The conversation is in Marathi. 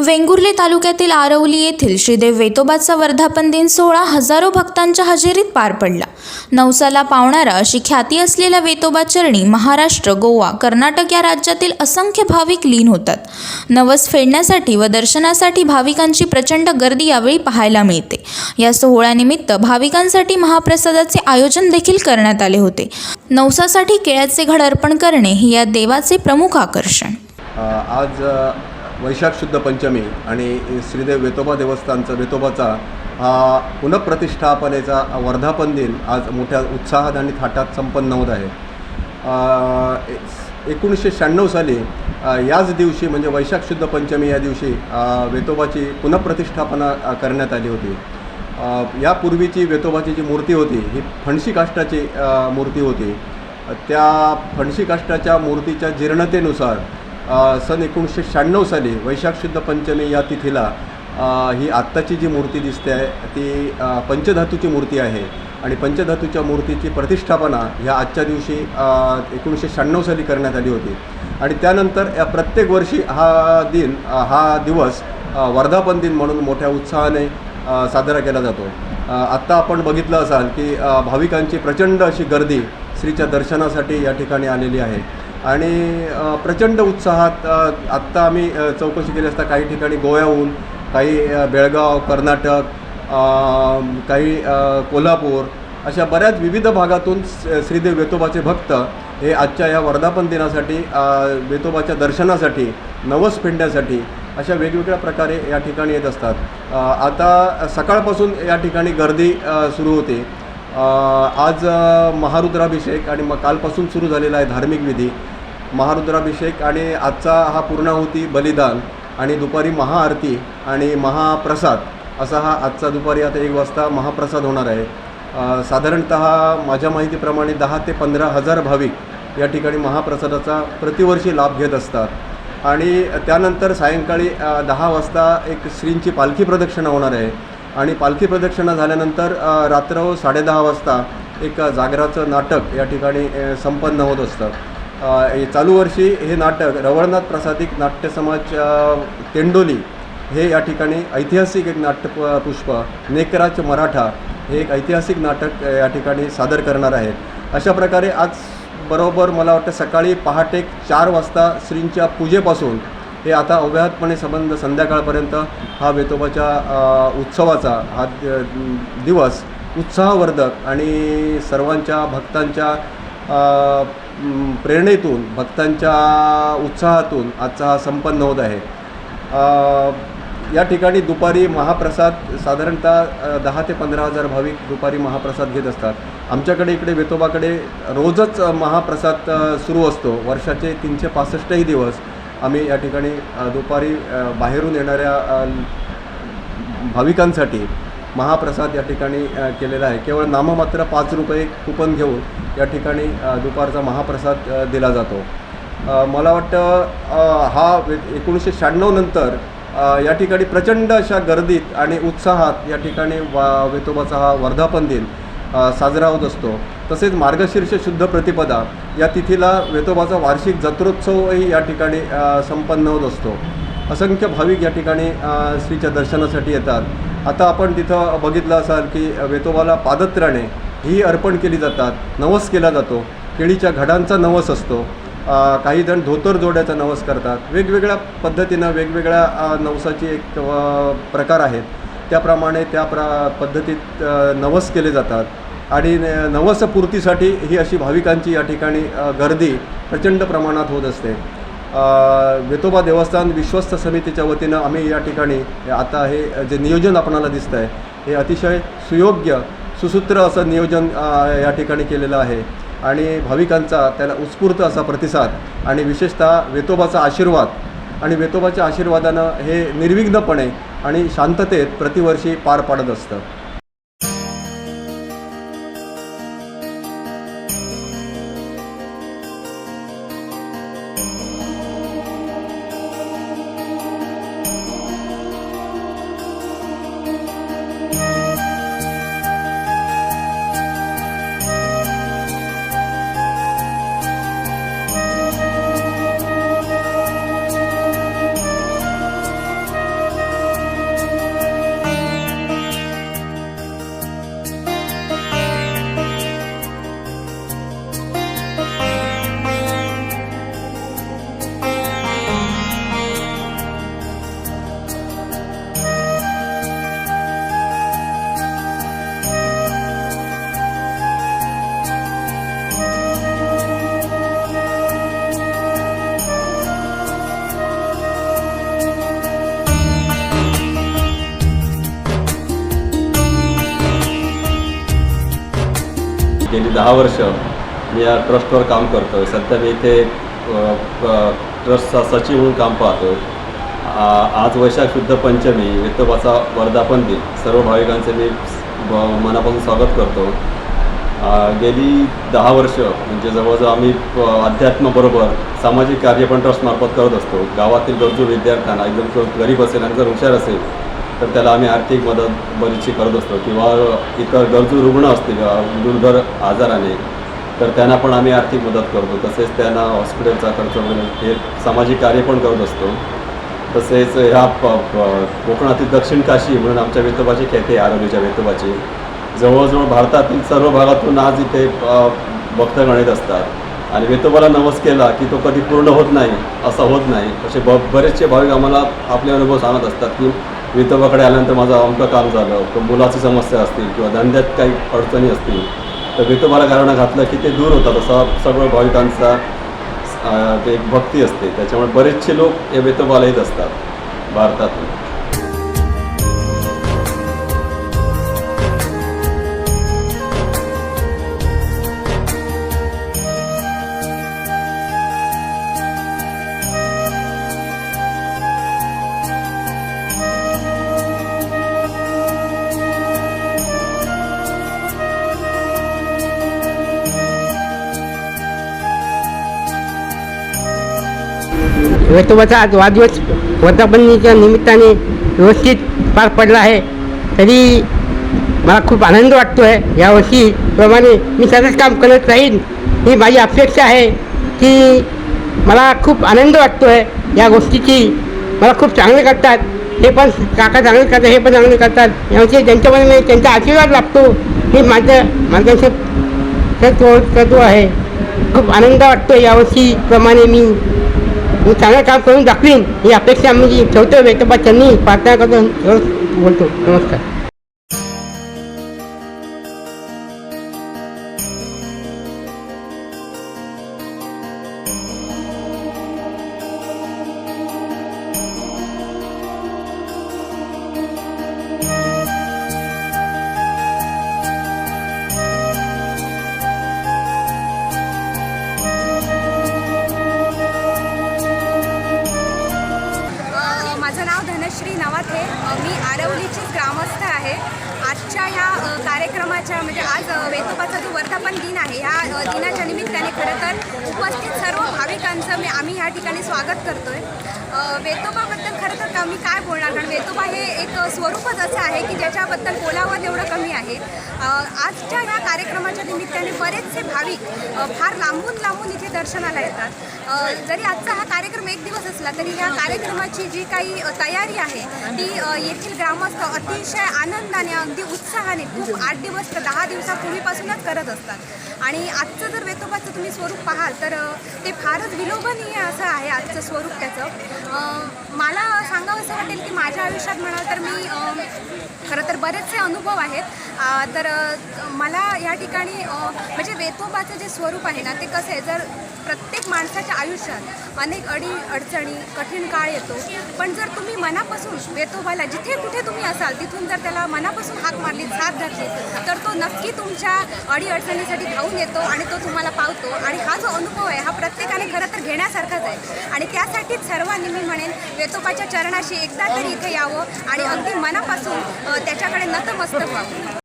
वेंगुर्ले तालुक्यातील आरवली येथील श्रीदेव वेतोबाचा वर्धापन दिन सोहळा हजारो भक्तांच्या हजेरीत पार पडला. नवसाला पावणारा अशी ख्याती असलेल्या वेतोबा चरणी महाराष्ट्र गोवा कर्नाटक या राज्यातील असंख्य भाविक लीन होतात. नवस फेडण्यासाठी व दर्शनासाठी भाविकांची प्रचंड गर्दी यावेळी पाहायला मिळते. या सोहळ्यानिमित्त भाविकांसाठी महाप्रसादाचे आयोजन देखील करण्यात आले होते. नवसासाठी केळ्याचे घड अर्पण करणे हे या देवाचे प्रमुख आकर्षण. आज वैशाख शुद्ध पंचमी आणि श्रीदेव वेतोबा देवस्थानचं वेतोबाचा हा पुनःप्रतिष्ठापनेचा वर्धापन दिन आज मोठ्या उत्साहात आणि थाटात संपन्न होत आहे. एकोणीसशे शहाण्णव साली याच दिवशी म्हणजे वैशाख शुद्ध पंचमी या दिवशी वेतोबाची पुनप्रतिष्ठापना करण्यात आली होती. यापूर्वीची वेतोबाची जी मूर्ती होती ही फणशी काष्टाची मूर्ती होती. त्या फणशी काष्टाच्या मूर्तीच्या जीर्णतेनुसार सन एकोणीसशे शहाण्णव साली वैशाख शुद्ध पंचमी या तिथीला ही आत्ताची जी मूर्ती दिसते आहे ती पंचधातूची मूर्ती आहे. आणि पंचधातूच्या मूर्तीची प्रतिष्ठापना ह्या आजच्या दिवशी एकोणीसशे शहाण्णव साली करण्यात आली होती. आणि त्यानंतर या प्रत्येक वर्षी हा दिन हा दिवस वर्धापन दिन म्हणून मोठ्या उत्साहाने साजरा केला जातो. आत्ता आपण बघितलं असाल की भाविकांची प्रचंड अशी गर्दी श्रीच्या दर्शनासाठी या ठिकाणी आलेली आहे. आणि प्रचंड उत्साहात आत्ता आम्ही चौकशी केली असता काही ठिकाणी गोव्याहून काही बेळगाव कर्नाटक काही कोल्हापूर अशा बऱ्याच विविध भागातून श्रीदेव वेतोबाचे भक्त हे आजच्या या वर्धापन दिनासाठी वेतोबाच्या दर्शनासाठी नवस फेडण्यासाठी अशा वेगवेगळ्या प्रकारे या ठिकाणी येत असतात. आता सकाळपासून या ठिकाणी गर्दी सुरू होते. आज महारुद्राभिषेक आणि मग कालपासून सुरू झालेला आहे धार्मिक विधी. महारुद्राभिषेक आणि आजचा हा पूर्णाहुती बलिदान आणि दुपारी महाआरती आणि महाप्रसाद असा हा आजचा दुपारी आता एक वाजता महाप्रसाद होणार आहे. साधारणत माझ्या माहितीप्रमाणे दहा ते पंधरा हजार भाविक या ठिकाणी महाप्रसादाचा प्रतिवर्षी लाभ घेत असतात. आणि त्यानंतर सायंकाळी दहा वाजता एक श्रींची पालखी प्रदक्षिणा होणार आहे. आणि पालखी प्रदक्षिणा झाल्यानंतर रात्र साडेदहा वाजता एक जागराचं नाटक या ठिकाणी संपन्न होत असतं. हे चालू वर्षी हे नाटक रवळनाथ प्रसादिक नाट्य समाज तेंडोली हे या ठिकाणी ऐतिहासिक एक नाट्य प- पुष्प नेकराच मराठा हे एक ऐतिहासिक नाटक या ठिकाणी सादर करणार आहे अशा प्रकारे आज बरोबर मला वाटतं सकाळी पहाटे चार वाजता श्रींच्या पूजेपासून हे आता अव्याहतपणे संबंध संध्याकाळपर्यंत हा वेतोबाच्या उत्सवाचा हा दिवस उत्साहवर्धक आणि सर्वांच्या भक्तांच्या प्रेरणेतून भक्तांच्या उत्साहातून आजचा हा संपन्न होत आहे. या ठिकाणी दुपारी महाप्रसाद साधारणतः दहा ते पंधरा हजार भाविक दुपारी महाप्रसाद घेत असतात. आमच्याकडे इकडे वेतोबाकडे रोजच महाप्रसाद सुरू असतो. वर्षाचे तीनशे पासष्टही दिवस. आम्ही या ठिकाणी दुपारी बाहेरून येणाऱ्या भाविकांसाठी महाप्रसाद या ठिकाणी केलेला आहे. केवळ नाममात्र पाच रुपये कुपन घेऊन या ठिकाणी दुपारचा महाप्रसाद दिला जातो. मला वाटतं हा एकोणीसशे शहाण्णव नंतर या ठिकाणी प्रचंड अशा गर्दीत आणि उत्साहात या ठिकाणी वा वेतोबाचा हा वर्धापन दिन साजरा होत असतो. तसेच मार्गशीर्ष शुद्ध प्रतिपदा या तिथीला वेतोबाचा वार्षिक जत्रोत्सवही या ठिकाणी संपन्न होत असतो. असंख्य भाविक या ठिकाणी श्रीच्या दर्शनासाठी येतात. आता आपण तिथं बघितलं असाल की वेतोबाला पादत्राणे ही अर्पण केली जातात. नवस केला जातो. केळीच्या घडांचा नवस असतो. काही जण धोतर जोड्याचा नवस करतात. वेगवेगळ्या पद्धतीनं वेगवेगळ्या नवसाची एक प्रकार आहेत. त्याप्रमाणे त्या प्रा पद्धतीत नवस केले जातात. आणि न- नवसपूर्तीसाठी ही अशी भाविकांची या ठिकाणी गर्दी प्रचंड प्रमाणात होत असते. वेतोबा देवस्थान विश्वस्त समितीच्या वतीनं आम्ही या ठिकाणी आता हे जे नियोजन आपणाला दिसतं आहे हे अतिशय सुयोग्य सुसूत्र असं नियोजन या ठिकाणी केलेलं आहे. आणि भाविकांचा त्याला उत्स्फूर्त असा प्रतिसाद आणि विशेषतः वेतोबाचा आशीर्वाद. आणि वेतोबाच्या आशीर्वादानं हे निर्विघ्नपणे आणि शांततेत प्रतिवर्षी पार पाडत असतं. गेली दहा वर्ष मी या ट्रस्टवर काम करतो आहे सध्या मी इथे प- ट्रस्टचा सचिव म्हणून काम पाहतो आज वैशाख शुद्ध पंचमी विठोबाचा वर्धापन दिन. सर्व भाविकांचे मी मनापासून स्वागत करतो. गेली दहा वर्ष म्हणजे जवळजवळ आम्ही प- अध्यात्माबरोबर सामाजिक कार्य पण ट्रस्टमार्फत करत असतो. गावातील गरजू विद्यार्थ्यांना एकदम जो गरीब असेल आणि जर हुशार असेल तर त्याला आम्ही आर्थिक मदत बरीचशी करत असतो. किंवा इतर गरजू रुग्ण असतील दुर्धर आजाराने तर त्यांना पण आम्ही आर्थिक मदत करतो. तसेच त्यांना हॉस्पिटलचा खर्च वगैरे हे सामाजिक कार्य पण करत असतो. तसेच ह्या प- कोकणातील दक्षिण काशी म्हणून आमच्या वेतोबाची ख्याती आहे आरोग्याच्या वेतोबाची. जवळजवळ भारतातील सर्व भागातून आज इथे भक्त गणित असतात. आणि वेतोबाला नवस केला की तो कधी पूर्ण होत नाही असा होत नाही. असे ब बरेचसे भाविक आम्हाला आपले अनुभव सांगत असतात की वितोबाकडे आल्यानंतर माझं अमकं काम झालं. किंवा मुलाची समस्या असतील किंवा धंद्यात काही अडचणी असतील तर वितोबाला घराणं घातलं की ते दूर होतात. असा सर्व भाविकांचा ते एक भक्ती असते. त्याच्यामुळे बरेचसे लोक हे वितोबाला येत असतात भारतातून. वेतोबाचा आज वाढदिवस वर्धापनीच्या निमित्ताने व्यवस्थित पार पडला आहे. तरी मला खूप आनंद वाटतो आहे यावर्षीप्रमाणे मी सतत काम करत राहीन ही माझी अपेक्षा आहे की मला खूप आनंद वाटतो आहे या गोष्टीची मला खूप चांगले करतात. हे पण काका चांगले करतात हे पण चांगले करतात. यावर्षी त्यांच्यामध्ये मी त्यांचा आशीर्वाद लाभतो हे माझं माझ्याशी तत्व आहे. खूप आनंद वाटतो यावर्षीप्रमाणे मी मी चांगलं काम करून दाखवीन ही अपेक्षा मी ठेवतो वेतोबाच्यांनी प्रार्थना करतो बोलतो नमस्कार नाव नवाथे मी आरवलीची ग्रामस्थ आहे. आजच्या ह्या कार्यक्रमाच्या म्हणजे आज अ, वेतोबाचा जो वर्धापन दिन आहे ह्या दिनाच्या निमित्ताने खरं तर उपस्थित सर्व भाविकांचं मी आम्ही ह्या ठिकाणी स्वागत करतो आहे वेतोबाबद्दल खरं तर का- मी काय बोलणार? कारण वेतोबा हे एक स्वरूपच असं आहे की ज्याच्याबद्दल बोलावं तेवढं कमी आहे. आजच्या ह्या कार्यक्रमाच्या निमित्ताने बरेचसे भाविक फार लांबून लांबून इथे दर्शनाला येतात. जरी आजचा हा कार्यक्रम एक दिवस असला तरी ह्या कार्यक्रमाची जी काही तयारी आहे ती येथील ग्रामस्थ अतिशय आनंदाने अगदी उत्साहाने खूप आठ दिवस तर दहा दिवसापूर्वीपासूनच करत असतात. आणि आजचं जर वेतोबाचं तुम्ही स्वरूप पाहाल तर ते फारच विलोभनीय असं आहे आजचं स्वरूप त्याचं. मला सांगावं असं वाटेल की माझ्या आयुष्यात म्हणाल तर मी खरं तर बरेचसे अनुभव आहेत. तर मला या ठिकाणी म्हणजे वेतोबाचं जे स्वरूप आहे ना ते कसं आहे? जर प्रत्येक माणसाच्या आयुष्यात अनेक अडी अडचणी कठीण काळ येतो पण जर तुम्ही मनापासून वेतोबाला जिथे कुठे तुम्ही असाल तिथून जर त्याला मनापासून हाक मारली साथ घातली तर तो नक्की तुमच्या अडी अडचणीसाठी धावून येतो आणि तो तुम्हाला पावतो. आणि हा जो अनुभव आहे हा प्रत्येकाने खरं तर घेण्यासारखाच आहे. आणि त्यासाठीच सर्वांनी मी म्हणेन वेतोबाच्या चरणाशी एकदा तरी इथे यावं आणि अगदी मनापासून त्याच्याकडे नतमस्तक व्हावं.